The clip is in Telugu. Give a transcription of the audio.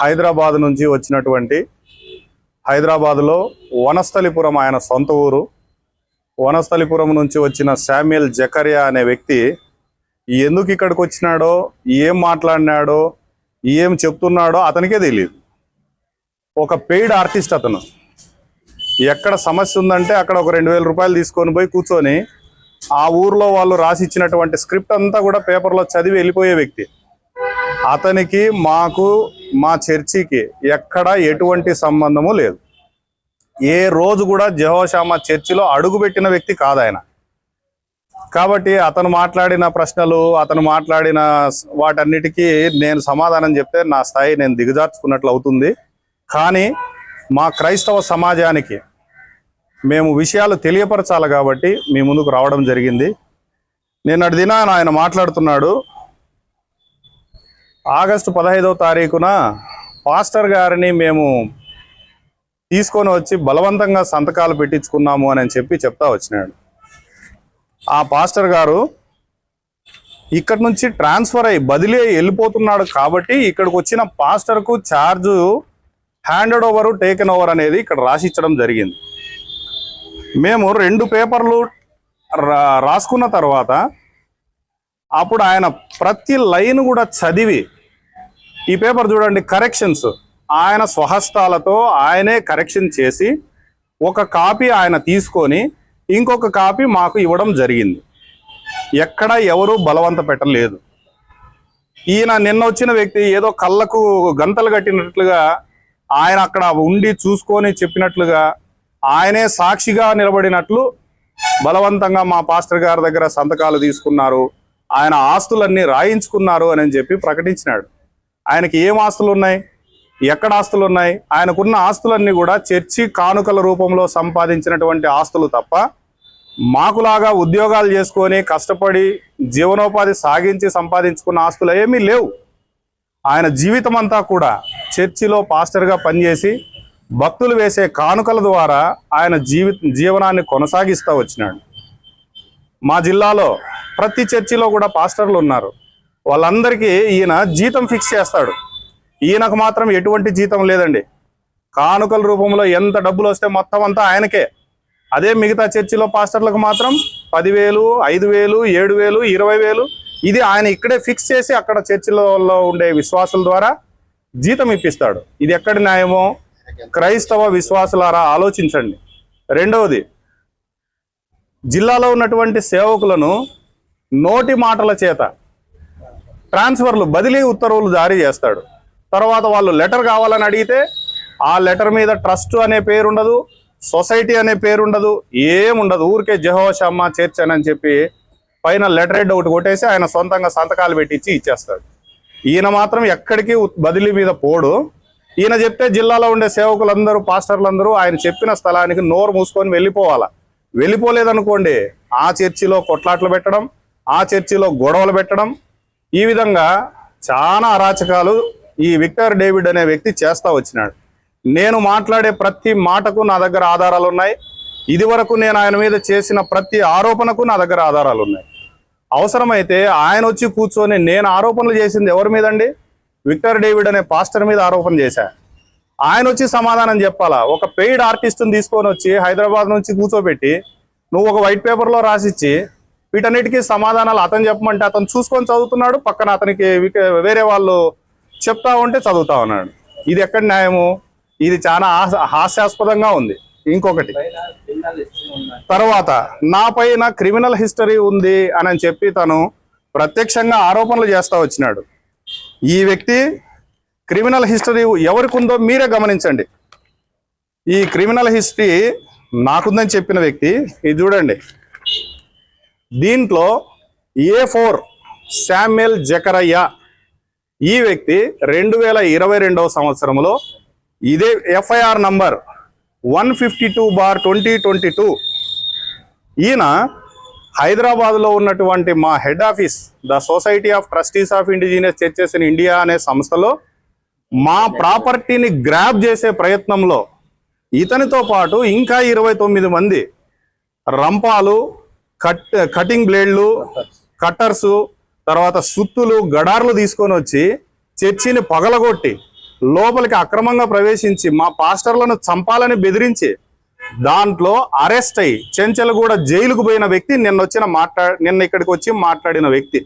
హైదరాబాద్ నుంచి వచ్చినటువంటి హైదరాబాదులో వనస్థలిపురం ఆయన సొంత ఊరు. వనస్థలిపురం నుంచి వచ్చిన శామ్యుల్ జకరియా అనే వ్యక్తి ఎందుకు ఇక్కడికి వచ్చినాడో ఏం మాట్లాడినాడో ఏం చెప్తున్నాడో అతనికే తెలియదు ఒక పెయిడ్ ఆర్టిస్ట్ అతను. ఎక్కడ సమస్య ఉందంటే అక్కడ ఒక రెండు వేల రూపాయలు తీసుకొని పోయి కూర్చొని ఆ ఊర్లో వాళ్ళు రాసి ఇచ్చినటువంటి స్క్రిప్ట్ అంతా కూడా పేపర్లో చదివి వెళ్ళిపోయే వ్యక్తి. అతనికి మాకు మా చర్చికి ఎక్కడ ఎటువంటి సంబంధము లేదు. ఏ రోజు కూడా జహోషామ చర్చిలో అడుగుపెట్టిన వ్యక్తి కాదు ఆయన కాబట్టి అతను మాట్లాడిన ప్రశ్నలు అతను మాట్లాడిన వాటన్నిటికీ నేను సమాధానం చెప్తే నా స్థాయి నేను దిగజార్చుకున్నట్లు అవుతుంది. కానీ మా క్రైస్తవ సమాజానికి మేము విషయాలు తెలియపరచాలి కాబట్టి మీ ముందుకు రావడం జరిగింది. నిన్నటి దినాన ఆయన మాట్లాడుతున్నాడు ఆగస్టు పదహైదవ తారీఖున పాస్టర్ గారిని మేము తీసుకొని వచ్చి బలవంతంగా సంతకాలు పెట్టించుకున్నాము అని చెప్పి చెప్తా వచ్చినాడు. ఆ పాస్టర్ గారు ఇక్కడ నుంచి ట్రాన్స్ఫర్ అయ్యి బదిలీ వెళ్ళిపోతున్నాడు కాబట్టి ఇక్కడికి వచ్చిన పాస్టర్కు charge handed over taken over అనేది ఇక్కడ రాసిచ్చడం జరిగింది. మేము రెండు పేపర్లు రా- రాసుకున్న తర్వాత అప్పుడు ఆయన ప్రతి లైన్ కూడా చదివి ఈ పేపర్ చూడండి కరెక్షన్స్ ఆయన స్వహస్తాలతో ఆయనే కరెక్షన్ చేసి ఒక కాపీ ఆయన తీసుకొని ఇంకొక కాపీ మాకు ఇవ్వడం జరిగింది. ఎక్కడ ఎవరు బలవంత పెట్టలేదు. ఈయన నిన్న వచ్చిన వ్యక్తి ఏదో కళ్ళకు గంతలు కట్టినట్లుగా ఆయన అక్కడ ఉండి చూసుకొని చెప్పినట్లుగా ఆయనే సాక్షిగా నిలబడినట్లు బలవంతంగా మా పాస్టర్ గారి దగ్గర సంతకాలు తీసుకున్నారు. ఆయన ఆస్తులన్నీ రాయించుకున్నారు అని చెప్పి ప్రకటించినాడు. ఆయనకి ఏం ఆస్తులు ఉన్నాయి ఎక్కడ ఆస్తులు ఉన్నాయి ఆయనకున్న ఆస్తులన్నీ కూడా చర్చి కానుకల రూపంలో సంపాదించినటువంటి ఆస్తులు తప్ప మాకులాగా ఉద్యోగాలు చేసుకొని కష్టపడి జీవనోపాధి సాగించి సంపాదించుకున్న ఆస్తులు ఏమీ లేవు. ఆయన జీవితం అంతా కూడా చర్చిలో పాస్టర్గా పనిచేసి భక్తులు వేసే కానుకల ద్వారా ఆయన జీవి జీవనాన్ని కొనసాగిస్తూ వచ్చినాడు. మా జిల్లాలో ప్రతి చర్చిలో కూడా పాస్టర్లు ఉన్నారు. వాళ్ళందరికీ ఈయన జీతం ఫిక్స్ చేస్తాడు. ఈయనకు మాత్రం ఎటువంటి జీతం లేదండి. కానుకల రూపంలో ఎంత డబ్బులు వస్తే మొత్తం అంతా ఆయనకే. అదే మిగతా చర్చిలో పాస్టర్లకు మాత్రం పదివేలు ఐదు వేలు ఏడు వేలు ఇరవై వేలు ఇది ఆయన ఇక్కడే ఫిక్స్ చేసి అక్కడ చర్చిలలో ఉండే విశ్వాసుల ద్వారా జీతం ఇప్పిస్తాడు. ఇది ఎక్కడి న్యాయమో? క్రైస్తవ విశ్వాసులారా ఆలోచించండి. రెండవది జిల్లాలో ఉన్నటువంటి సేవకులను నోటి మాటల చేత ట్రాన్స్ఫర్లు బదిలీ ఉత్తర్వులు జారీ చేస్తాడు. తర్వాత వాళ్ళు లెటర్ కావాలని అడిగితే ఆ లెటర్ మీద ట్రస్ట్ అనే పేరు ఉండదు సొసైటీ అనే పేరు ఉండదు ఏముండదు. ఊరికే జహోషమ్మ చర్చ్ చెప్పి పైన లెటర్ హెడ్ ఒకటి కొట్టేసి ఆయన సొంతంగా సంతకాలు పెట్టించి ఇచ్చేస్తాడు. ఈయన మాత్రం ఎక్కడికి బదిలీ మీద పోడు. ఈయన చెప్తే జిల్లాలో ఉండే సేవకులందరూ పాస్టర్లందరూ ఆయన చెప్పిన స్థలానికి నోరు మూసుకొని వెళ్ళిపోవాలా? వెళ్ళిపోలేదనుకోండి. ఆ చర్చిలో కొట్లాట్లు పెట్టడం ఆ చర్చిలో గొడవలు పెట్టడం ఈ విధంగా చాలా అరాచకాలు ఈ విక్టర్ డేవిడ్ అనే వ్యక్తి చేస్తూ వచ్చినాడు. నేను మాట్లాడే ప్రతి మాటకు నా దగ్గర ఆధారాలు ఉన్నాయి. ఇది వరకు నేను ఆయన మీద చేసిన ప్రతి ఆరోపణకు నా దగ్గర ఆధారాలు ఉన్నాయి. అవసరమైతే ఆయన వచ్చి కూర్చొని నేను ఆరోపణలు చేసింది ఎవరి మీద అండి విక్టర్ డేవిడ్ అనే పాస్టర్ మీద ఆరోపణ చేశా. ఆయన వచ్చి సమాధానం చెప్పాలా? ఒక పెయిడ్ ఆర్టిస్ట్ని తీసుకొని వచ్చి హైదరాబాద్ నుంచి కూర్చోబెట్టి నువ్వు ఒక వైట్ పేపర్లో రాసిచ్చి వీటన్నిటికీ సమాధానాలు అతను చెప్పమంటే అతను చూసుకొని చదువుతున్నాడు పక్కన అతనికి వేరే వాళ్ళు చెప్తా ఉంటే చదువుతా ఉన్నాడు. ఇది ఎక్కడ న్యాయము? ఇది చాలా హాస్యాస్పదంగా ఉంది. ఇంకొకటి తర్వాత నా పైన క్రిమినల్ హిస్టరీ ఉంది అని చెప్పి తను ప్రత్యక్షంగా ఆరోపణలు చేస్తూ వచ్చినాడు. ఈ వ్యక్తి క్రిమినల్ హిస్టరీ ఎవరికి ఉందో మీరే గమనించండి. ఈ క్రిమినల్ హిస్టరీ నాకుందని చెప్పిన వ్యక్తి ఇది చూడండి. దీంట్లో ఏ ఫోర్ శామ్యుల్ జకరయ్య. ఈ వ్యక్తి రెండు వేల ఇరవై రెండవ సంవత్సరంలో ఇదే FIR number one fifty two bar twenty twenty two. ఈయన హైదరాబాద్లో ఉన్నటువంటి మా head office the society of trustees of indigenous churches in India అనే సంస్థలో మా ప్రాపర్టీని గ్రాప్ చేసే ప్రయత్నంలో ఇతనితో పాటు ఇంకా ఇరవై తొమ్మిది మంది రంపాలు కట్ కటింగ్ బ్లేడ్లు కట్టర్స్ తర్వాత సుత్తులు గడార్లు తీసుకొని వచ్చి చర్చిని పగలగొట్టి లోపలికి అక్రమంగా ప్రవేశించి మా పాస్టర్లను చంపాలని బెదిరించి దాంట్లో అరెస్ట్ అయ్యి చెంచలగూడ జైలుకు పోయిన వ్యక్తి నిన్న వచ్చిన మాట్లా నిన్న ఇక్కడికి వచ్చి మాట్లాడిన వ్యక్తి.